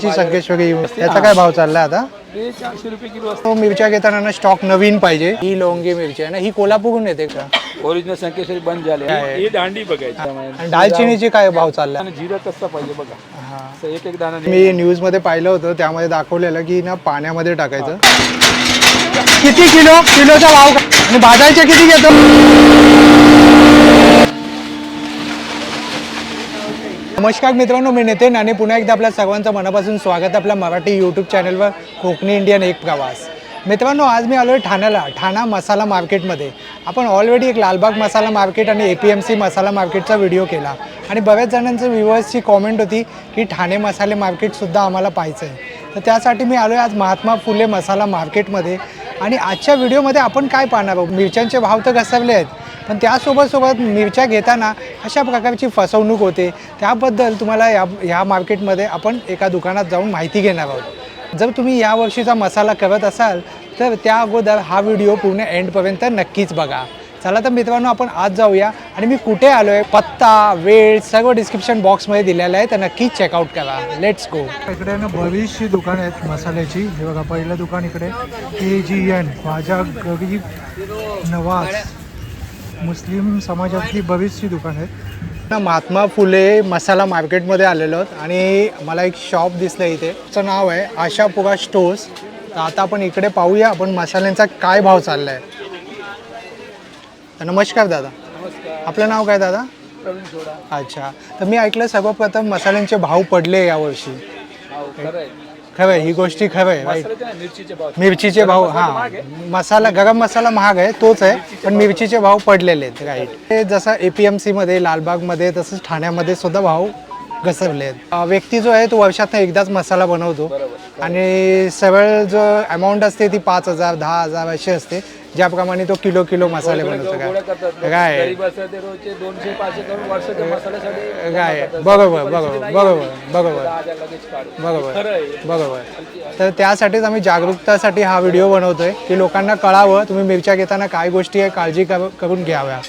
ची संकेश्वरी याचा काय भाव चाललाय आता? हे चारशे रुपये किलो तो मिरच्या घेताना ना स्टॉक नवीन पाहिजे. ही लोंगी मिरची आहे ना ही कोल्हापूरहून येते का? असतं ओरिजिनल संकेश्वरी बंद झाले ही. दांडी बघायची. आणि दालचिनीची काय भाव चाललाय? आणि जिरं कसं पाहिजे बघा. हा. असं एक एक दाणा मी न्यूजमध्ये पाहिलं होतं त्यामध्ये दाखवलेलं की ना पाण्यामध्ये टाकायचं. किती किलो? किलोचा भाव? आणि भाजायचे किती घेतो? नमस्कार मित्रांनो मी नितीन आणि पुन्हा एकदा आपल्या सर्वांचं मनापासून स्वागत आपल्या मराठी यूट्यूब चॅनलवर कोकणी इंडियन एक प्रवास. मित्रांनो आज मी आलो आहे ठाण्याला ठाणा मसाला मार्केटमध्ये. आपण ऑलरेडी एक लालबाग मसाला मार्केट आणि ए पी एम सी मसाला मार्केटचा व्हिडिओ केला. आणि बऱ्याच जणांचं व्ह्युअर्सची कॉमेंट होती की ठाणे मसाले मार्केटसुद्धा आम्हाला पाहायचं आहे तर त्यासाठी मी आलो आहे आज महात्मा फुले मसाला मार्केटमध्ये. आणि आजच्या व्हिडिओमध्ये आपण काय पाहणार आहोत? मिरच्यांचे भाव तर घसरले आहेत. पण त्यासोबत सोबत मिरच्या घेताना अशा प्रकारची फसवणूक होते. त्याबद्दल तुम्हाला या ह्या मार्केटमध्ये आपण एका दुकानात जाऊन माहिती घेणार आहोत. जर तुम्ही या वर्षीचा मसाला करत असाल तर त्या अगोदर हा व्हिडिओ पूर्ण एंडपर्यंत नक्कीच बघा. चला तर मित्रांनो आपण आज जाऊया आणि मी कुठे आलो आहे पत्ता वेळ सर्व डिस्क्रिप्शन बॉक्समध्ये दिलेलं आहे तर नक्कीच चेकआउट करा. लेट्स गो इकडे ना बरीचशी दुकानं आहेत मसाल्याची. हे बघा पहिलं दुकान इकडे के जी एन माझ्या गरीब नवाज. मुस्लिम समाजातली बरीचशी दुकान आहेत. ना महात्मा फुले मसाला मार्केटमध्ये आलेलो आहोत आणि मला एक शॉप दिसलं इथे. त्याचं नाव आहे आशापुरा स्टोर्स. तर आता आपण इकडे पाहूया आपण मसाल्यांचा काय भाव चालला आहे नमस्कार दादा. नमस्कार. आपलं नाव काय दादा? प्रवीण सोडा. अच्छा. तर मी ऐकलं सर्वप्रथम मसाल्यांचे भाव पडले यावर्षी हो खरं ही गोष्टी खरं आहे मसाल्याचे मिरचीचे भाव. मिरचीचे भाव मसाला हां. मसाला गरम मसाला महाग आहे तोच आहे पण मिरचीचे भाव पडलेले आहेत राईट ते जसं ए पी एम सीमध्ये लालबागमध्ये तसंच ठाण्यामध्ये सुद्धा भाव घसरले आहेत. अं, व्यक्ती जो आहे तो वर्षातनं एकदाच मसाला बनवतो. आणि सरळ जो अमाऊंट असते ती पाच हजार दहा हजार अशी असते. ज्याप्रमाणे तो किलो किलो मसाले बनवतो काय. काय? काय. बरोबर बरोबर. बरोबर बरोबर बरोबर बरोबर तर त्यासाठीच आम्ही जागरूकतासाठी हा व्हिडिओ बनवतोय की लोकांना कळावं तुम्ही मिरच्या घेताना काय गोष्टी आहे काळजी कर- करून घ्याव्या.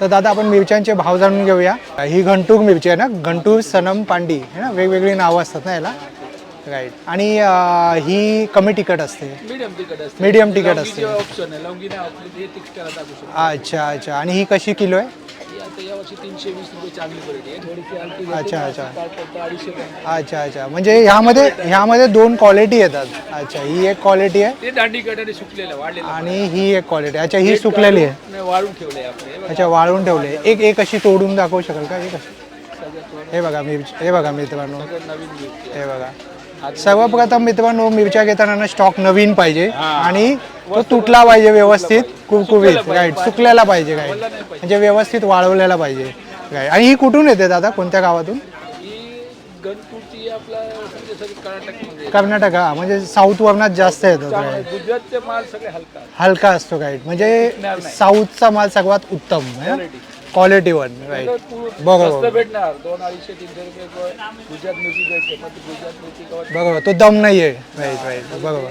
तर दादा आपण मिरच्यांचे भाव जाणून घेऊया. ही घंटूर मिरची आहे ना? घंटूर सनम पांडी आहे ना? वेगवेगळी नावं असतात ना याला? राईट आणि अं, ही कमी तिखट असते. मीडियम तिखट असते. मीडियम तिखट असते. ऑप्शन आहे. लवंगी नाही ऑप्शन हे तिखटाला टाकू शकतो. अच्छा अच्छा. आणि ही कशी किलो आहे? ही आता यावर्षी तीनशे वीस रुपये चांगली क्वालिटी आहे. थोडीशी हलकी अच्छा, अच्छा. अडीचशे. अच्छा अच्छा. म्हणजे ह्यामध्ये ह्यामध्ये दोन क्वालिटी येतात. अच्छा ही एक क्वालिटी आहे. ते दांडी कटाने सुकलेलं वाढलेलं आणि ही एक क्वालिटी अच्छा ही सुकलेली आहे. नाही, वाळून आपण हे बघा, अच्छा वाळून ठेवले एक एक अशी तोडून दाखवू शकाल का? एक अशी. हे बघा मिरची हे बघा मित्रांनो. सगळं नवीन मिरची आहे. हे बघा. सर्वप्रथम मित्रांनो मिरच्या घेताना स्टॉक नवीन पाहिजे. आणि तो तुटला पाहिजे व्यवस्थित. कुरकुरीत राईट सुकलेला पाहिजे काय म्हणजे व्यवस्थित वाळवलेला पाहिजे काय आणि ही कुठून येते दादा? कोणत्या गावातून? गणपुरची आपला म्हणजे सगळी कर्नाटक हा. म्हणजे साऊथ वरनात जास्त येतो गुजरातचे माल सगळे हलका. हलका असतो काय म्हणजे साऊथचा माल सर्वात उत्तम क्वालिटी वन राईट बरोबर भेटणार. दोन अडीचशे तीनशे रुपये गुजरात मिरची भेटते. पण ती गुजरात कवा- बरोबर तो दम नाही आहे राईट राईट बरोबर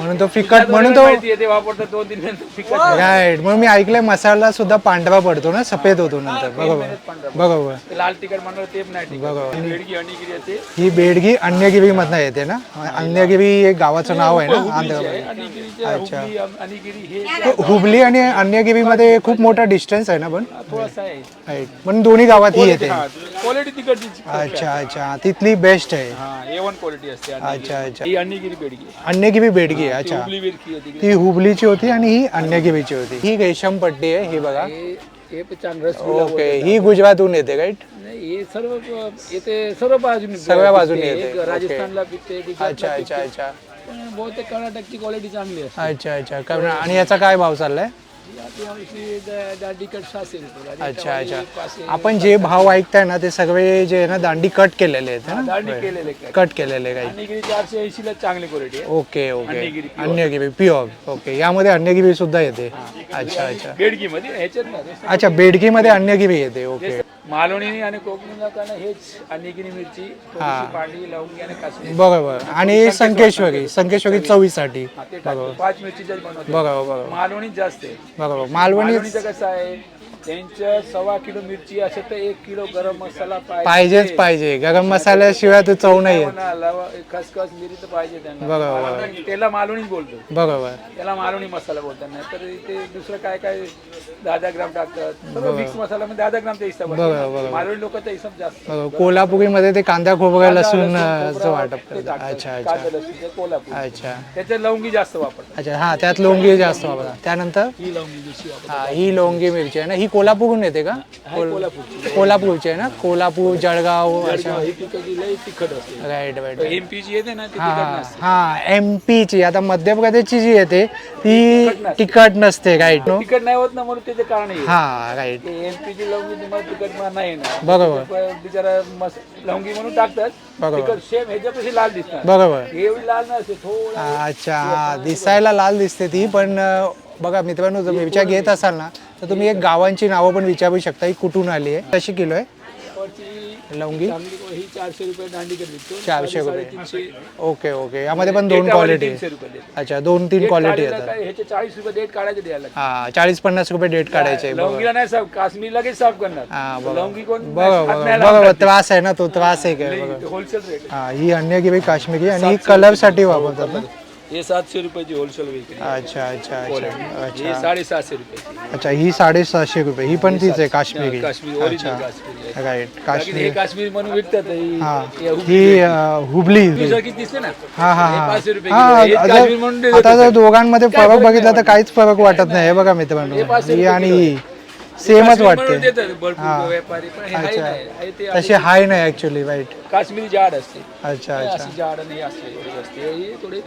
म्हणून तो फिकट म्हणून तो माहिती आहे ते वापरतात दोन तीन महिने फिकट. राईट म्हणून मी ऐकलंय मसाला सुद्धा पांढरा पडतो ना सफेद होतो नंतर. बरोबर बरोबर ते लाल तिखट म्हणलं ते पण नाही टिकत. बरोबर. ती बेडगी अणिगिरी येते ही बेडगी अन्यगिरी मधनं येते ना? अन्यगिरी एक गावाचं नाव आहे ना आंध्र अणिगिरीचे अच्छा. हुबली अणिगिरी हे हुबली आणि अन्यगिरीमध्ये खूप मोठा डिस्टन्स आहे ना पण? थोडासा आहे. राईट पण दोन्ही गावात ही येते क्वालिटी तिकडची अच्छा अच्छा. तिथली बेस्ट आहे. हा ए वन क्वालिटी असते अच्छा अच्छा. ही अणिगिरी बेडगी अन्यगिरी बेडगी आहे अच्छा हुबली ती हुबलीची होती आणि ही अन्यगिरीची होती. ही रेशम पट्टी आहे ही बघा. हे हे पण चांगलं रस ओके ही गुजरातहून येते राईट नाही हे सर्व येते सर्व बाजूने सर्व बाजूने पिकते. येते. एक राजस्थानला पिकते गुजरातला अच्छा अच्छा पिकते. अच्छा. पण बहुतेक कर्नाटकची क्वालिटी चांगली असते. अच्छा अच्छा. आणि याचा काय भाव चाललाय? अच्छा अच्छा. आपण जे भाव ऐकताय ना ते सगळे जे ना दांडी कट केलेले आहेत ना? दांडी केलेले काय कट केलेले काही. चारशे ऐंशी ला चांगली क्वालिटी ओके ओके. अन्यगिरी प्युअर ओके. यामध्ये अन्यगिरी सुद्धा येते. अच्छा अच्छा. बेडगी मध्ये अच्छा बेडगीमध्ये अन्यगिरी येते. ओके. मालवणी आणि कोकणी लोकांना हेच अनिगिरी मिरची थोडीशी पांढरी लवंगी आणि बरोबर. आणि संकेश्वरी संकेश्वरी चवीसाठी. हा, ते टाकतो. पाच बनवतो. बरोबर बरोबर. मालवणीच जास्त आहे. बरोबर. मालवणी मालवणीचं कसं आहे? त्यांच्या सव्वा किलो मिरची असेल तर एक किलो गरम मसाला पाहिजेच पाहिजे. गरम मसाल्याशिवाय तू चव नाही खसखस मिरी तर पाहिजे त्यांना. बरोबर, त्याला मालवणीच बोलतो. बरोबर त्याला मालवणी मसाला बोलतात. नाही तर इथे दुसरं काय काय? दहा दहा ग्राम टाकतात. मिक्स मसाला म्हणजे दहा दहा ग्रामचा हिसाब. मालवणी लोकांचा हिसाब जास्त. बरोबर कोल्हापुरीमध्ये ते कांदा खोबरं लसूण वाटप ते. अच्छा ते कोल्हापूर. अच्छा. त्याच्यात लवंगी जास्त वापरतात. अच्छा हा त्यात लोंगी जास्त वापरा त्यानंतर? ही लवंगी वापरतात. मिरची आहे ना? ही कोल्हापूरहून येते का? कोल- कोल्हापूरची. आहे ना? कोल्हापूर जळगाव असते. राईट राईट एमपी ची येते ना हा हा. एम पीची आता मध्य प्रदेशची जी येते ती तिखट नसते. राईट नो तिखट नाही होत ना म्हणून त्याचे कारण आहे हा राईट एमपी ची लवंगी तुम्हाला तिखट नाही येणार बरोबर. बिचारा मस लवंगी म्हणून टाकतात. बरोबर. तिखट सेम ह्याच्यापेक्षा लाल दिसणार बरोबर. एवढी लाल नसते थोडं अच्छा हा दिसायला लाल दिसते ती पण बघा मित्रांनो जर मिरच्या घेत असाल ना तर तुम्ही एक गावांची नावं पण विचारू शकता ही कुठून आली आहे? कशी किलो आहे? लवंगी? चारशे रुपये दांडी चारशे रुपये. Okay okay. यामध्ये पण दोन क्वालिटी. अच्छा दोन तीन क्वालिटी येतात. चाळीस रुपये डेट काढायचे द्यायला. हा चाळीस पन्नास रुपये डेट काढायचे लवंगीला नाही साफ काश्मीर लगेच साफ करणार. हा बरोबर लवंगी कोण त्रास आहे ना तो त्रास आहे काय होलसेल रेट हा ही अन्यगिरी काश्मीरी आणि ही कलरसाठी वापरतात ना? हे सातशे रुपयाची होलसेल विक्री अच्छा अच्छा अच्छा. अच्छा. हे साडेसहाशे रुपये अच्छा ही साडेसहाशे रुपये. ही पण तीच आहे काश्मीरी. काश्मीर ओरिजिनल काश्मीरी आहे. राईट बाकी काश्मीरी. हे काश्मीर म्हणून विकतात ही- हा. हे हुबळी ही अं, हुबली. सारखी दिसते ना? हा हा हे हा. पाचशे रुपये हा, किलो आहे. हे काश्मीर म्हणून आता देतात आता जर. दोघांमध्ये फरक बघितला तर काहीच फरक वाटत नाही. हे बघा मित्रांनो. पाचशे ही रुपये आणि किलो ही. सेमच काश्मीर वाटते म्हणून देतात भरपूर व्यापारी पण हे हाय अच्छा. नाही. हे ते तशी हाय नाही ऍक्च्युली राईट काश्मीरी जाड असते. अच्छा हे अच्छा. अशी जाड नाही असते हे थोडी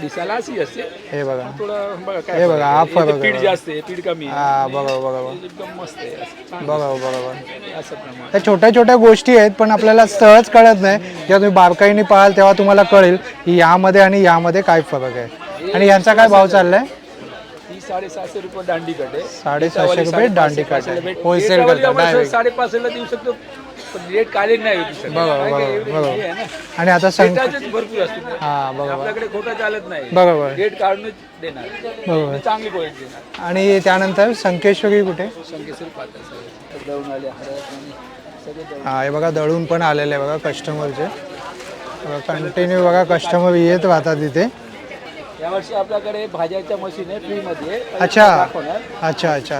दिसायला अशी असते. हे बघा. थोडं बघा काय हे बघा, फरक आहे. फरक इथे पीठ. जास्त आहे पीठ कमी आहे. हा बरोबर बरोबर एकदम मस्त आहे. असं छान बरोबर बरोबर आहे. असं प्रमाण. त्या छोट्या छोट्या गोष्टी आहेत पण आपल्याला सहज कळत नाही. जेव्हा तुम्ही बारकाईने पाहाल तेव्हा तुम्हाला कळेल की यामध्ये आणि यामध्ये काय फरक आहे. आणि यांचा काय भाव चाललाय? ही साडेसहाशे रुपये दांडी कट आहे. साडेसहाशे रुपये दांडी कट आहे. Wholesale करता, आपण direct. साडेपाचशेला देऊ शकतो. पण रेट काढले नाही होती सर. बरोबर, काय काय बरोबर, एवढी बरोबर. हे आहे ना. आणि आता रेटाचेच भरपूर असते हा बरोबर. आपल्याकडे खोटं चालत नाही. रेट काढूनच देणार. चांगली क्वालिटी देणार. आणि त्यानंतर संकेश्वरी कुठे? दळून आले हळद आणि सगळे दळून. हा हे बघा दळून पण आलेले आहे बघा कस्टमरचे कंटिन्यू बघा कस्टमर येत राहतात इथे यावर्षी आपल्याकडे भाज्याच्या मशीन आहे. फ्रीमध्ये अच्छा. अच्छा अच्छा.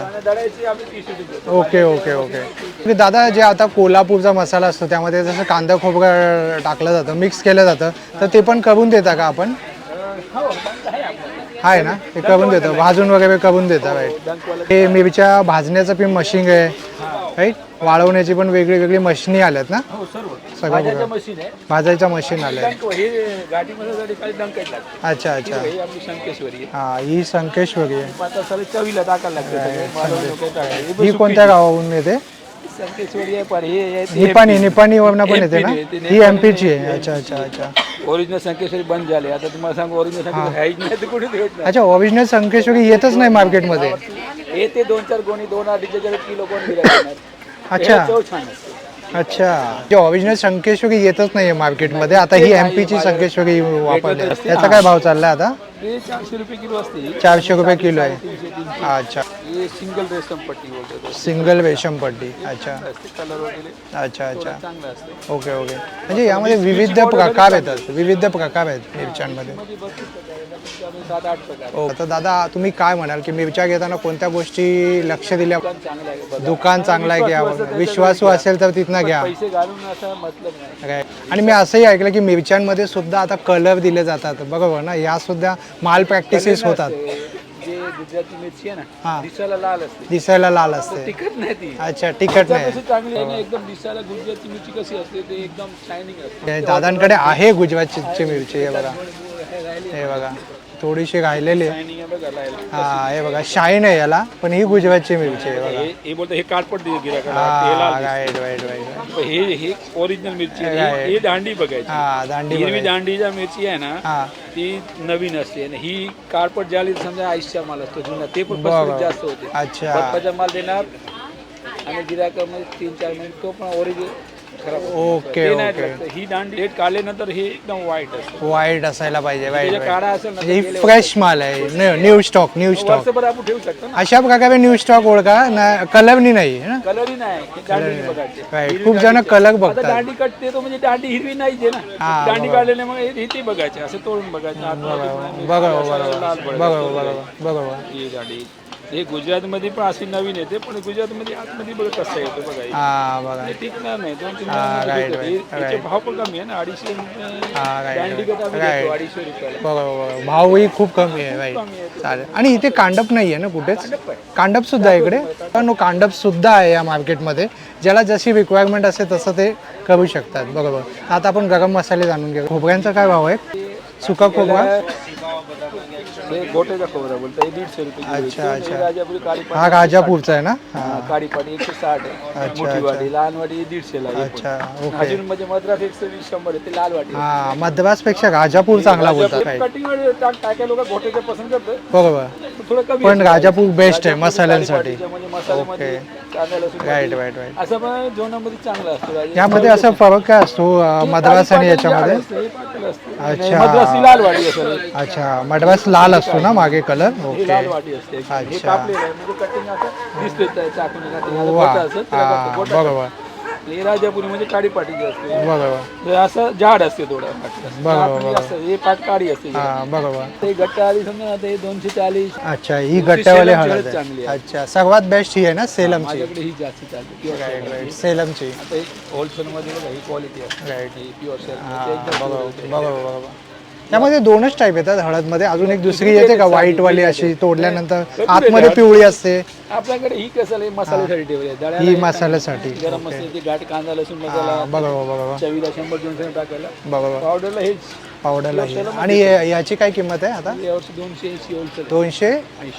Okay okay okay. म्हणजे दादा जे आता कोल्हापूरचा मसाला असतो त्यामध्ये जसं कांदा खोबरं टाकलं जातं मिक्स केलं जातं तर ते पण करून देता का आपण? हो आहे ना? ते करून देतं. भाजून वगैरे करून देता राईट डंकवाला हे मिरच्या भाजण्याचं पण मशीन आहे राईट वाळवण्याची पण वेगळी वेगळी मशिनी आल्यात ना? हो सर्व. सगळं भाज्याच्या मशीन आहे. भाजायच्या मशीन आल्या डंक हे डंक अच्छा अच्छा. ही आपली शंकेश्वरी आहे. हा ही संकेश्वरी आहे. पाच चवीला टाकायला लागते सगळे. मालवणी लोकं टाकायला. हे कोणत्या गावाहून येते? संकेश्वरी आहे पण हे आहे ते निपाणी निपाणीवरनं पण येते MP ना ही एम पीची आहे. अच्छा अच्छा अच्छा. ओरिजिनल संकेश्वरी बंद झाले. आता तुम्हाला सांगू ओरिजिनल संकेश्वरी आहे नाही तर कुठे भेट अच्छा ओरिजिनल संकेश्वरी येतच नाही मार्केटमध्ये? नाही हे ते दोन चार गोणी दोन अडीचच्या किलो कोण देणार? अच्छा. चव छान असते अच्छा. जे ओरिजिनल संकेश्वरी येतच नाही मार्केटमध्ये आता ही एम पीची संकेश्वरी वापरली. त्याचा काय भाव चाललाय आता? हे चारशे रुपये किलो असते. चारशे रुपये किलो आहे. अच्छा. सिंगल रेशम पट्टी बोलतो सिंगल रेशम पट्टी. अच्छा. कलर वगैरे. अच्छा अच्छा. चांगलं असतं. Okay okay. म्हणजे यामध्ये विविध प्रकार येतात. विविध प्रकार आहेत मिरच्यांमध्ये. मध्ये भरपूर प्रकार आहे. त्यामध्ये सात आठ प्रकार आहे. हो आता दादा तुम्ही काय म्हणाल की मिरच्या घेताना कोणत्या गोष्टी लक्ष दिल्या? दुकान चांगलं आहे. बघा. दुकान चांगलं आहे विश्वासू घ्या असेल तर विश्वासू असेल तर तिथनं घ्या. पैसे घालून असं मतलब नाही. काय आणि मी असंही ऐकलं की मिरच्यांमध्ये सुद्धा आता कलर दिले जातात. बरोबर ना? या सुद्धा माल प्रॅक्टिसेस होतात. गुजराती मिरची आहे हा. ना दिसायला लाल असते. दिसायला लाल असते. तिखट नाही ती. अच्छा तिखट नाही. कशी चांगली आहे ना एकदम दिसायला गुजराती मिरची कशी असते ते एकदम शायनिंग असते. हे दादांकडे आहे गुजरातची मिरची हे बघा. हे बघा. थोडीशी राहिलेली आहे. शायनिंग आहे बघा लायला. हा हे बघा शाईन आहे याला. पण ही गुजरातची मिरची आहे बघा. हे हे बोलतो हे काटपट दे गिराकाला हा राईट राईट राईट हे हे ओरिजिनल मिरची आहे. ही- ही दांडी बघायची. हा दांडी हिरवी. दांडीच्या मिरची आहे ना हा. ती नवीन असते. आणि ही कारपट झाली तर समजा आईसचा माल असतो जुना ते पण जास्त होते. अच्छा. बर्फाचा माल देणार आणि गिराकामध्ये तीन चार महिने तो पण ओरिजिनल खराब. ओके ते नाही ओके. लागतं. ही दांडी डेट काढल्यानंतर हे एकदम वाईट असतं. वाईट असायला पाहिजे वाईट त्याच्या काढा असेल ना तर ही गेले फ्रेश माल आहे. New stock new stock. वर्षभर आपण ठेवू शकतो ना. अशा प्रकारे न्यू स्टॉक ओळखा. ना कलरनी नाही है ना? कलरही नाही हे दांडी बघायचे. Right. हिरवी खूप जण कलर आता बघतात. दांडी कटते तो म्हणजे दांडी हिरवी नाही जे ना. हा, दांडी काढलेले मग हे ते बघायचे असं तोडून बघायचं. आतमध्ये बरोबर लाल पडायचं. बरोबर बरोबर बरोबर. ही दांडी. हे गुजरातमध्ये पण अशी नवीन येते पण गुजरातमध्ये आतमध्ये बघ कसं येतं हा. बघा. टिकणार नाही दोन तीन हा, महिन्यामध्ये right, टिकतं. right, हे- याचे भाव पण कमी आहे ना अडीचशे हा, right, right, आम्ही right. अडीचशे रुपयाला. भावही खूप कमी आहे कमी राईट चालेल. आणि इथे कांडप नाही आहे ना कुठेच? कांडप आहे. कांडप सुद्धा आहे इकडे? पण कांडप सुद्धा आहे या मार्केटमध्ये. ज्याला जशी रिक्वायरमेंट असेल तसं ते करू शकतात. बरोबर आता आपण गरम मसाले जाणून घेऊ खोबऱ्यांचा काय भाव आहे? सुका खोबरा? हे गोटेचा खोबरा बोलतो हे दीडशे रुपये किलो. अच्छा, तो अच्छा. राजापुरी काळी हा पाटी राजापूरचा आहे ना? हा हा, काळी पाटी एकशे साठ आहे. अच्छा, मोठी वाटी लहान वाटी दीडशे ला अच्छा ओके. अजून म्हणजे मद्रास एकशे वीस शंभर आहे ते लाल वाटी हा मद्रासपेक्षा राजापूर चांगला बोलतात. कटिंगमध्ये टाक काय काय लोक गोटेचे पसंत करतात. बरोबर. थोडं कमी पण. राजापूर बेस्ट आहे मसाल्यांसाठी. म्हणजे मसाल्यामध्ये कांदा लसूण राईट राईट राईट असं पण जेवणामध्ये चांगलं असतं. राजा- यामध्ये असं फरक काय असतो अं, मद्रास आणि याच्यामध्ये? हे. अच्छा. मद्रासी लाल अच्छा मद्रास लाल असतो ना मागे कलर? ओके लाल वाटी असते. हे अच्छा. कापलेलं आहे. म्हणजे कटिंग असं दिसते त्या चाकूने cutting. आता वा. गोटा असेल, त्याला हा गोटा- गोटा बरोबर. हे राजापुरी म्हणजे काळी पाटीची असते. बरोबर. हे असं जाड असते थोडं. पाटी. असं हे काळी असते. हा ते गट्ट आली समजा ना ते दोनशे चाळीस. अच्छा ही गट्ट्यावाली सेलमची हळद हळद चांगली आहे. आहे. अच्छा सर्वात बेस्ट ही आहे ना सेलमची? माझ्याकडे ही जास्त चालते प्युअर राईट राईट सेलमची. आता होलसेल मध्ये बघा ही क्वालिटी आहे. राईट ही प्युअर सेल हा बरोबर बरोबर बरोबर. त्यामध्ये दोनच टाईप येतात हळदमध्ये. अजून एक दुसरी येते का व्हाईट वाली अशी तोडल्यानंतर आतमध्ये पिवळी असते. आपल्याकडे ही कसं मसाल्यासाठी ठेवली आहे. ही मसाल्यासाठी. गरम मसाल्याची गाठ कांदा लसूण मसाला. बरोबर बरोबर चवीला शंभर दोनशे टाकायला. पावडरला हेच. पावडरला. आणि याची काय किंमत आहे आता? यावर्षी दोनशे ऐंशी दोनशे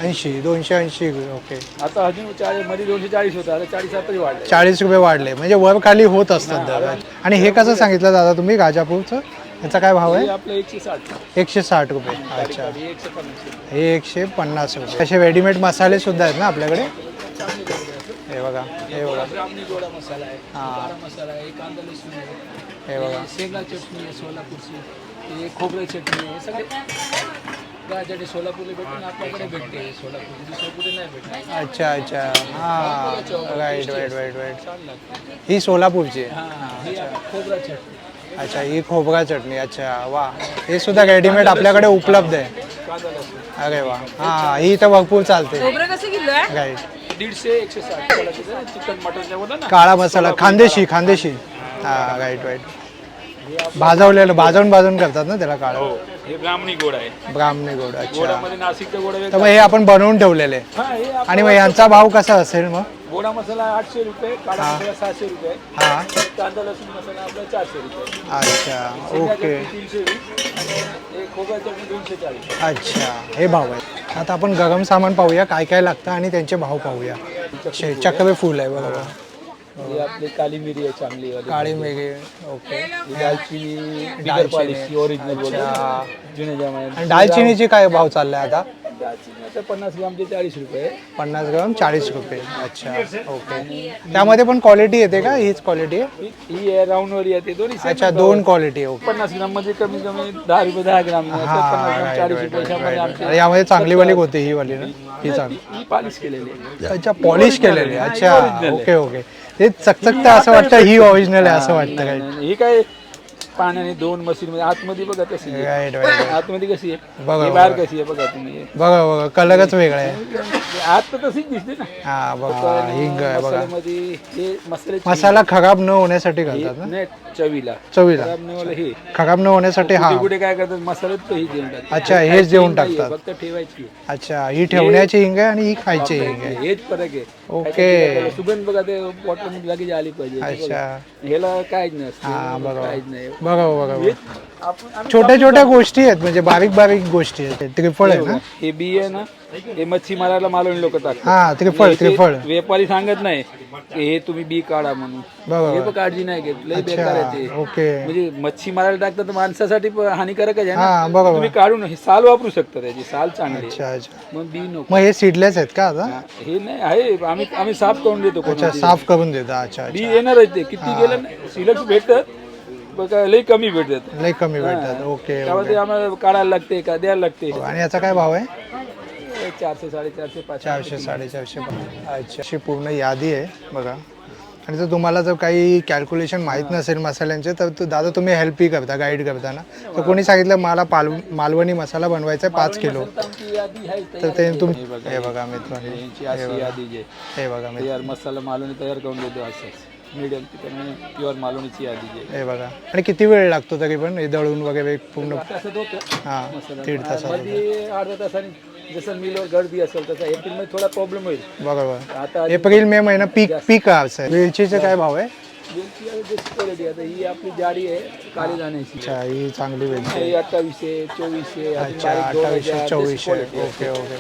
ऐंशी. दोनशे ऐंशी ओके. आता अजून मध्ये दोनशे चाळीस होता. आता चाळीस आताही वाढले. चाळीस रुपये वाढले. म्हणजे वर खाली होत असतात दर आणि हे कसं सांगितलं दादा तुम्ही राजापूरचं याचा काय भाव आहे? आपलं एकशे साठ. एकशे साठ रुपये. अच्छा. हे एकशे पन्नास हे एकशे पन्नास रुपये. असे रेडीमेड मसाले सुद्धा आहेत ना आपल्याकडे? हे बघा हे बघा. ब्राह्मणी गोडा मसाला आहे हा. काळा मसाला आहे कांदा लसूण आहे हे बघा. शेंगा चटणी आहे सोलापूरची. हे खोबरे चटणी आहे सगळे गाजडे सोलापूरला भेटून आपल्याकडे भेटते. सोलापूर दुसऱ्या कुठे नाही भेटणार अच्छा अच्छा. हां. राईट राईट राईट राईट छान लागते. ही सोलापूरची आहे. हां ही खोबरा चटणी. अच्छा ही खोबरा चटणी अच्छा वा. हे सुद्धा रेडीमेड आपल्याकडे उपलब्ध आहे. अरे वा. हां ही तर भरपूर चालते. खोबरं कसं किलो आहे? राईट दीडशे एकशे साठ. चिकन काळा मसाला खांदेशी खांदेशी हां राईट राईट भाजवलेलं भाजून भाजून करतात ना त्याला काळं? हो हे ब्राह्मणी गोड आहे. ब्राह्मणी गोड अच्छा. गोडामध्ये नाशिकचा गोडा तर मग हे आपण बनवून ठेवलेले. हा हे आप- आणि मग यांचा भाव कसा असेल मग? गोडा मसाला आठशे रुपये काळा मसाला सहाशे रुपये हां. कांदा लसूण मसाला आपला चारशे रुपये. अच्छा ओके. चटणी तीनशे वीस आणि खोबरा चटणी दोनशे चाळीस. अच्छा हे भाव आहे. आता आपण गरम सामान पाहूया काय काय लागतं आणि त्यांचे भाव पाहूया. शे चक्कवे फुल आहे बरोबर. ही आपली काली मिरी आहे चांगली वाली. काळी मेघे ओके. ही दालचिनी बिगर दालचिनी. पॉलिश ओरिजिनल बोलतो जुन्या जमान्यात आणि दालचिनीची काय भाव चाललाय आता? दालचिनी आता पन्नास ग्रामचे चाळीस रुपये. पन्नास ग्राम चाळीस रुपये. अच्छा ओके. त्यामध्ये पण क्वालिटी येते का? हीच क्वालिटी आहे? ही- ही आहे राऊंड वर येते. दोन्ही same अच्छा. दोन क्वालिटी ओके. पन्नास ग्राममध्ये कमी कमी दहा रुपये दहा ग्राम. पन्नास चाळीस रुपये. यामध्ये चांगली वाली होती ही वाली ना? ही चांगली. ही पॉलिश केलेली आहे. अच्छा पॉलिश केलेली अच्छा. Okay okay. ते चकचकतं असं वाटतं ही ओरिजिनल आहे असं वाटतं काय. ही काय पाण्याने दोन मशीन मध्ये आतमध्ये बघा कशी आहे. राईट राईट आतमध्ये कशी आहे. बघा, ही बाहेर कशी आहे बघा तुम्ही. बघा बघा कलरच वेगळा आहे. आत तर तशीच दिसते ना. हा बघा हिंग आहे बघा. मसाल्यामध्ये हे मसाल्याची मसाला खराब न होण्यासाठी घालतात ना? नाही चवीला. चवीला. हे. खराब न होण्यासाठी हा. कुठे कुठे काय करतात मसाल्यात हे देऊन टाकतात. अच्छा, हेच देऊन नाहीये, टाकतात. फक्त ठेवायची अच्छा ही ठेवण्याची हिंग आहे आणि ही खायची हिंग आहे. हेच फरक आहे. ओके. सुगंध बघा ते बॉटलमध्ये लगेच आली पाहिजे. अच्छा. ह्याला काहीच नसतं हा बरोबर. काहीच नाही. बघा बघा बघा. आपण आम्ही छोट्या छोट्या गोष्टी आहेत म्हणजे बारीक बारीक गोष्टी आहेत. त्रिफळ आहे ना? हे बी आहे ना हे मच्छी मारायला मालवणी लोक टाकतात. हा त्रिफळ त्रिफळ. व्यापारी सांगत नाही की हे तुम्ही बी काढा म्हणून. बघा हे पण काळजी नाही घेत लय बेकार आहे ते. अच्छा ओके. म्हणजे मच्छी मारायला टाकतात तर माणसासाठी पण हानिकारक आहे ना. हा तुम्ही काढून हे साल वापरू शकता त्याची साल चांगली आहे. अच्छा अच्छा. मग बी नको. मग हे सीडलेस आहेत का आता? हा, नाही आहे आम्ही आम्ही साफ करून देतो अच्छा. साफ करून देता. अच्छा बी अच्छा. येणार आहे ते. किती गेलं नाही सिलेक्ट भेटतात. लई कमी भेटतात लई कमी भेटतात ओके त्यामुळे ते आम्हाला काढायला लागते का द्यायला लागते. आणि याचा काय भाव आहे? चारशे साडेचारशे पाचशे. चारशे साडेचारशे अच्छा. अशी पूर्ण यादी आहे बघा. आणि जर तुम्हाला जर काही कॅल्क्युलेशन माहीत नसेल मसाल्यांचे तर तू दादा तुम्ही हेल्पही करता गाईड करताना तर कोणी सांगितलं मला पाल मालवणी मसाला बनवायचा आहे पाच किलो. आमची यादी आहे तर ते तुम हे बघा. हे बघा मित्रांनो. यांची अशी यादी जे हे बघा मित्र तयार मसाला मालवणी तयार करून देतो असंच मिडियम चिकन प्युअर मालवणीची यादी जे हे बघा. आणि किती वेळ लागतो तरी पण हे दळून वगैरे पूर्ण तसं होतं हां दीड तासात मध्ये अर्धा तासाने जसं मिलवर गर्दी असेल तसं एप्रिलमध्ये थोडा प्रॉब्लेम होईल. बघा बघा. आता एप्रिल मे महिना पीक पीक असं आहे. वेलचीचे काय भाव आहे? वेलची क्वालिटी आता ही आपली जाडी आहे काळी जाण्याची. अच्छा ही चांगली वेलची ही अठ्ठावीसशे चोवीसशे अच्छा अठ्ठावीसशे चोवीसशे. Okay okay.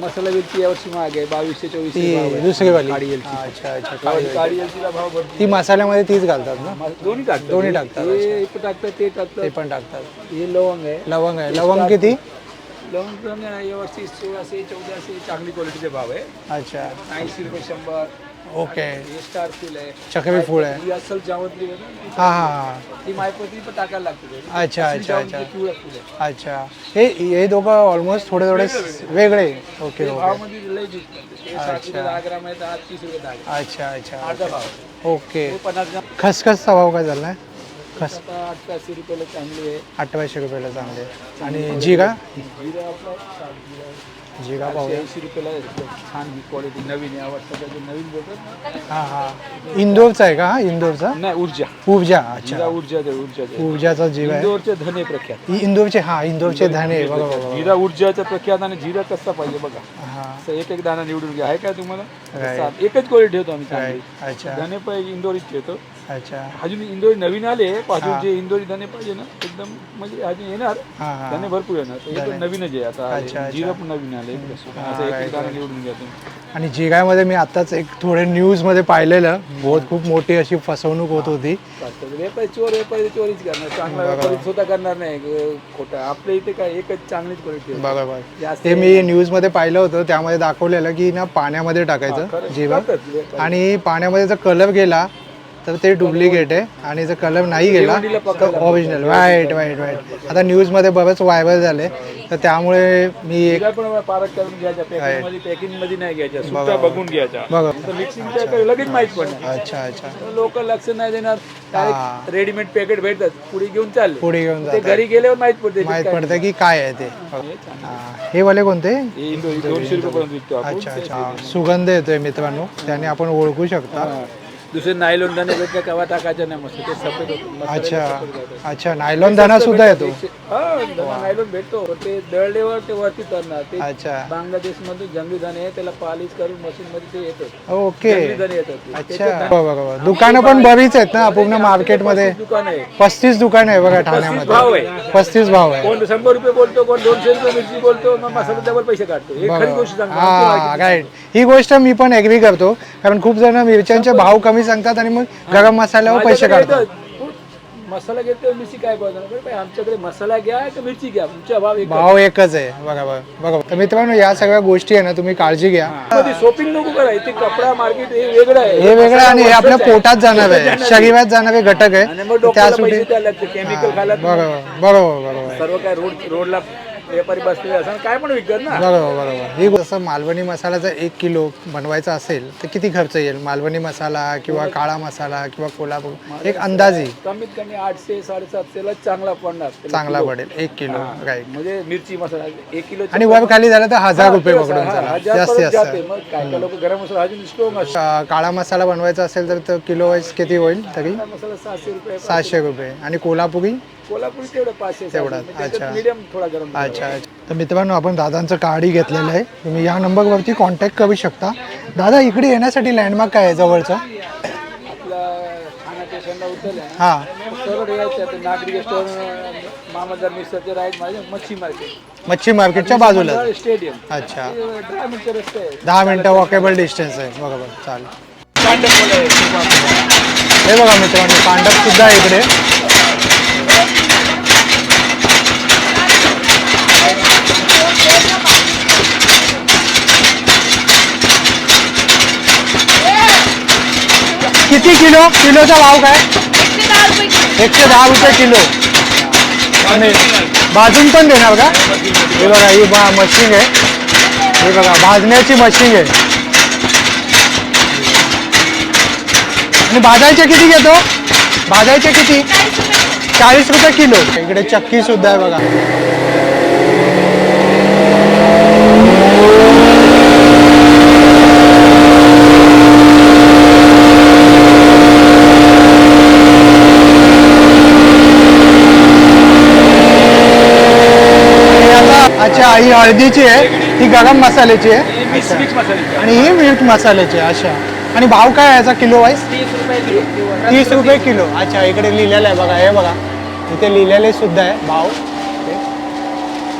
मसाला वेलची यावर्षी महाग आहे. बावीसशे चोवीसशे ती. दुसरी वाली. काळी वेलची. अच्छा अच्छा काळी वेलचीला भाव भरपूर ती मसाल्यामध्ये तीच घालतात ना? दोन्ही टाकतात. दोन्ही टाकतात, हे इकडं टाकतात ते ते टाकतात पण टाकतात. हे लवंग आहे. लवंग आहे. लवंग किती? लवंग यावर्षी सोळाशे चौदाशे चांगली क्वालिटीचे भाव आहे. अच्छा. ऐंशी रुपये शंभर. ओके. हे स्टार फुल आहे. चक्री फूल आहे. ही असल जावंत्री आहे ना, हा हा हा. ती मायपत्री पण टाकायला लागते अच्छा अच्छा अच्छा. पिवळं फुल आहे. अच्छा. हे हे दोघं ऑलमोस्ट थोडे थोडे वेगळे ओके ओके. भावामध्ये ते साठ रुपये दहा ग्राम आहे दहा तीस रुपये दहा ग्राम. अच्छा अच्छा अर्धा भाव. ओके. पन्नास ग्राम. खसखसचा भाव काय झाला खस आता अठराशे रुपयाला चांगली आहे. अठराशे रुपयाला चांगले आणि जिरा? जिरा आपला साठ जिरा जिरा एकशे ऐंशी रुपयाला आहे. छान ही क्वालिटी नवीन आहे. आवडतं त्याचे नवीन बोलतात हा हा. इंदोरचा आहे का हा? इंदोरचा? नाही ऊर्जा. ऊर्जा अच्छा. जिरा ऊर्जा दे ऊर्जा दे. जिरा आहे. इंदोरचे धने प्रख्यात. इ- इंदोरचे हा इंदोरचे धाने बघा बघा जिरा ऊर्जाचा प्रख्यात आणि जिरा कसा पाहिजे बघा. हा. असं एक एक दाणा निवडून घ्या. आहे का तुम्हाला? Right. सात. एकच क्वालिटी ठेवतो आम्ही चांगली. अच्छा. धने पाहिजे इंदोरीच ठेवतो. अच्छा. अजून इंदोरी नवीन आले अजून जे इंदोरी धने पाहिजे ना एकदम म्हणजे अजून येणार. धने भरपूर येणार. हे पण नवीनच आहे आता. जिरा पण नवीन आले. असं एक एक दाणा निवडून घ्या आणि जिरामध्ये मी आताच एक थोडे न्यूजमध्ये पाहिलेलं. बहुत खूप मोठी अशी फसवणूक होत होती. व्यापारी चोर व्यापारी चोरीच करणार. चांगला व्यापारी स्वतः करणार नाही. खोटं. आपल्या इथे काय एकच चांगलीच क्वालिटी बरोबर. ते मी न्यूजमध्ये पाहिलं होतं. त्यामध्ये दाखवलेलं की ना पाण्यामध्ये टाकायचं करतात. आणि पाण्यामध्ये जर कलर गेला तर ते डुप्लिकेट आहे आणि जर कलर नाही गेला. तर ओरिजिनल वाईट वाईट वाईट आता न्यूजमध्ये बरेच व्हायरल झाले. तर त्यामुळे मी एक बघून घ्यायच्या. अच्छा अच्छा. लोक लक्ष नाही देणार. रेडीमेड पॅकेट भेटतात. पुढे घेऊन चालले. पुढे घेऊन घरी गेल्यावर माहीत पडते माहीत पडतं की काय आहे ते. हा. वाले कोणते? अच्छा अच्छा. सुगंध येतोय मित्रांनो. त्याने आपण ओळखू शकता. दुसरे नायलॉन दाणे भेटले कवा टाकायचे नाही मस्त. ते सफेद होतं. अच्छा. सफेद. अच्छा नायलॉन दाना सुद्धा येतो. हा दाणा नायलॉन भेटतो. पण ते दळल्यावर ते वरती तरणार ते अच्छा. बांगलादेश मधून जंगली दाणे आहे त्याला पालिश करून मशीन मध्ये ते येतात ओके. जंगली दाणे येतात. ते. अच्छा. दुकानं पण बरीच आहेत ना पूर्ण मार्केटमध्ये दुकान आहे पस्तीस दुकान आहे बघा भाव ठाण्यामध्ये आहे. पस्तीस भाव आहे. कोण शंभर रुपये बोलतो कोण दोनशे रुपये मिरची बोलतो मग मसाला डबल पैसे काढतो. हे खरी गोष्ट सांगतो. हा राईट ही गोष्ट मी पण एग्री करतो. कारण खूप जण मिरच्यांचे भाव कमी सांगतात आणि मग गरम मसाल्यावर पैसे काढतात. मसाला घेतो मिरची काय बोलणार आमच्याकडे मसाला घ्या का मिरची घ्या? तुमच्या भाव भाव एकच आहे. बघा बघा बघा. तर मित्रांनो या सगळ्या गोष्टी आहे ना तुम्ही काळजी घ्या. शॉपिंग नको करा. इथे कपडा मार्केट हे वेगळं आहे. हे वेगळं आणि हे आपल्या पोटात जाणारे शरीरात जाणारे घटक आहे. लागते. केमिकल खायला बरोबर बरोबर बरोबर. सर्व काय रोड रोडला व्यापारी बसलेले असं काय पण विकत ना. बरोबर बरोबर. ही जसं मालवणी मसाला जर एक किलो बनवायचा असेल तर किती खर्च येईल? मालवणी मसाला किंवा काळा मसाला किंवा कोल्हापूर एक अंदाजी. कमीत कमी आठशे साडेसातशे ला चांगला पडणार. चांगला. पडेल. एक किलो राईट म्हणजे मिरची मसाला एक किलो आणि वर खाली झालं तर हजार रुपये पकडून चला जास्तीत जास्त. मग काय काय लोक गरम मसाला अजून स्ट्रॉंग असतो अं, काळा मसाला बनवायचा असेल तर तो किलो वाईज किती होईल तरी? मसाला सहाशे रुपये सातशे रुपये. आणि कोल्हापुरी? कोल्हापुरी तेवढं पाचशे तेवढं, अच्छा. मीडियम थोडा गरम अच्छा अच्छा. तर मित्रांनो आपण दादांचं कार्डही घेतलेलं आहे. तुम्ही या नंबरवरती कॉन्टॅक्ट करू शकता. दादा इकडे येण्यासाठी लँडमार्क काय आहे जवळचं? आपला ठाणा स्टेशनला उतरल्या हां. स्टोर यायचे आता नागरिक स्टोर मामदार मिसळचे राईट माझे. मच्छी मार्केट मच्छी मार्केटच्या बाजूला. स्टेडियम अच्छा. दहा मिनिटं रस्ते आहे. दहा मिनटं वॉकेबल डिस्टन्स आहे. बरोबर चालेल. हे बघा मित्रांनो पांडव सुद्धा इकडे. किती किलो? किलोचा भाव काय? एकशे दहा रुपये किलो. आणि भाजून पण देणार का? हे बघा ही बा मशीन आहे. हे बघा भाजण्याची मशीन आहे. आणि भाजायचे किती घेतो? भाजायचे किती? चाळीस रुपये किलो. इकडे चक्की सुद्धा आहे बघा आणि आता अच्छा ही हळदीची आहे ही गरम मसाल्याची आहे. आणि ही मीठ मसाल्याची आहे अशा आणि भाव काय आहे याचा किलो वाईज तीस रुपये किलो. तीस रुपये किलो. अच्छा इकडे लिहिलेलं आहे बघा हे बघा. इथे लिहिलेले सुद्धा आहे भाव.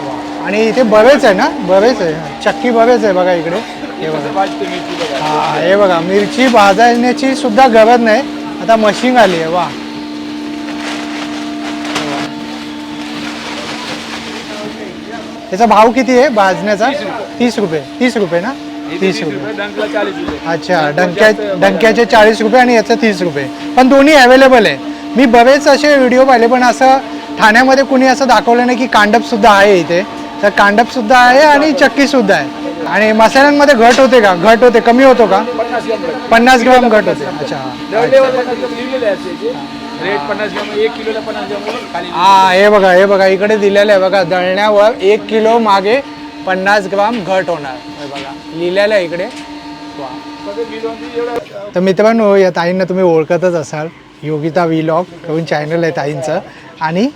वा. आणि इथे बरेच आहे ना? बरेच आहे. चक्की बरेच आहे बघा इकडे. हे बघा. भाजते मिरची बघा. हा हे बघा. मिरची भाजण्याची सुद्धा गरज नाही. आता मशीन आली आहे वा त्याचा भाव किती आहे भाजण्याचा? तीस रुपये. तीस रुपये. ना? तीस रुपये अच्छा डंक्या डंक्याचे चाळीस रुपये आणि याचं तीस रुपये. पण दोन्ही अवेलेबल आहे. मी बरेच असे व्हिडिओ पाहिले पण असं ठाण्यामध्ये कुणी असं दाखवलं नाही की कांडप सुद्धा आहे इथे. तर कांडप सुद्धा आहे आणि चक्की सुद्धा आहे. आणि मसाल्यांमध्ये घट होते का? घट होते. कमी होतो का. पन्नास ग्राम घट. होते. अच्छा रेट पन्नास ग्राम एक किलोला पन्नास ग्राम खाली हा हे बघा हे बघा इकडे दिलेलं आहे बघा दळण्यावर एक किलो मागे पन्नास ग्राम घट होणार. हे बघा लिहिलेलं आहे इकडे. तर मित्रांनो या ताईंना तुम्ही ओळखतच असाल योगिता व्लॉग करून चॅनल आहे ताईंचं. आणि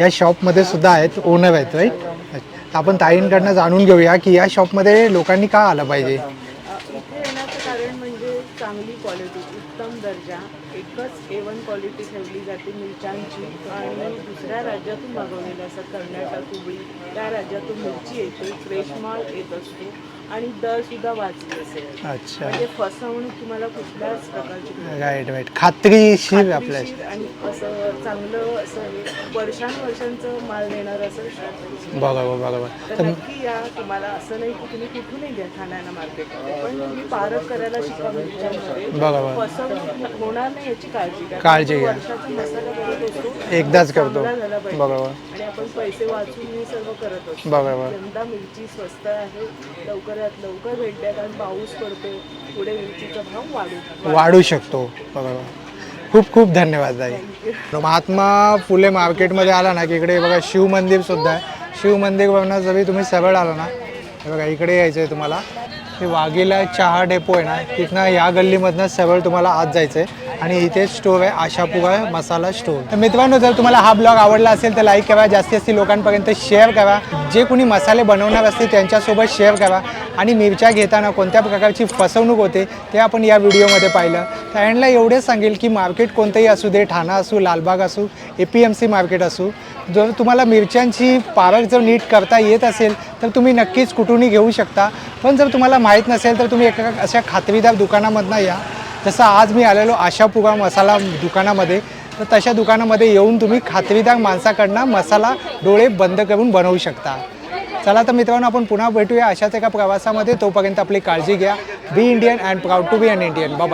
या शॉपमध्ये सुद्धा आहेत ओनर आहेत राईट तर आपण ताईंकडनं जाणून घेऊया की या शॉपमध्ये लोकांनी का आलं पाहिजे इथे येण्याचं कारण म्हणजे चांगली क्वालिटी उत्तम दर्जा एकच ए वन क्वालिटी ठेवली जाते मिरच्यांची आणि दुसऱ्या राज्यातून मागवलेल्या असतात कर्नाटक हुबळी त्या राज्यातून मिरची येते फ्रेश माल येत असतो. आणि दर सुद्धा वाचले असेल. अच्छा. म्हणजे फसवणूक तुम्हाला कुठल्याच प्रकारची. राईट राईट खात्रीशीर आपल्या खात्रीशीर आणि असं चांगलं असं हे वर्षानुवर्षांचं माल देणार असं shop आहे. बरोबर बरोबर तर तर नक्की या. तुम्हाला असं नाही की तुम्ही कुठूनही घ्या ठाण्याला मार्केटमध्ये पण तुम्ही पारख करायला शिका मिरच्यांमध्ये बरोबर फसवणूक होणार नाही याची काळजी घ्या काळजी घ्या. वर्षाचा मसाला करत असतो एकदाच करतो. चांगला झाला पाहिजे. बरोबर आणि आपण पैसे वाचून हे सर्व करत असतो. बरोबर यंदा मिरची स्वस्त आहे. लवकरात लवकर कारण पाऊस पडतोय पुढे मिरचीचा भाव वाढू वाढू शकतो. बरोबर. खूप खूप धन्यवाद ताई. महात्मा फुले मार्केटमध्ये आला ना की इकडे बघा शिव मंदिर सुद्धा आहे. शिव मंदिरवरनं जरी तुम्ही सरळ आला ना हे बघा इकडे यायचं आहे तुम्हाला. हे वाघेला चहा डेपो आहे ना तिथनं या गल्लीमधनं सरळ तुम्हाला आत जायचं आहे आणि इथे स्टोर आहे आशापुरा मसाला स्टोर तर मित्रांनो जर तुम्हाला हा ब्लॉग आवडला असेल तर लाईक करा. जास्तीत जास्त लोकांपर्यंत शेअर करा. जे कोणी मसाले बनवणार असतील त्यांच्यासोबत शेअर करा. आणि मिरच्या घेताना कोणत्या प्रकारची फसवणूक होते ते आपण या व्हिडिओमध्ये पाहिलं. तर एंडला एवढेच सांगेल की मार्केट कोणतंही असू दे ठाणा असू लालबाग असू A P M C market असू जर तुम्हाला मिरच्यांची पारख जर नीट करता येत असेल तर तुम्ही नक्कीच कुठूनही घेऊ शकता. पण जर तुम्हाला माहीत नसेल तर तुम्ही एका अशा खात्रीदार दुकानामधनं या. जसं आज मी आलेलो आशापुगा मसाला दुकानामध्ये तर तशा दुकानामध्ये येऊन तुम्ही खात्रीदार माणसाकडनं मसाला डोळे बंद करून बनवू शकता. चला तर मित्रांनो आपण पुन्हा भेटूया अशाच एका प्रवासामध्ये. तोपर्यंत आपली काळजी घ्या. Be Indian and proud to be an Indian bye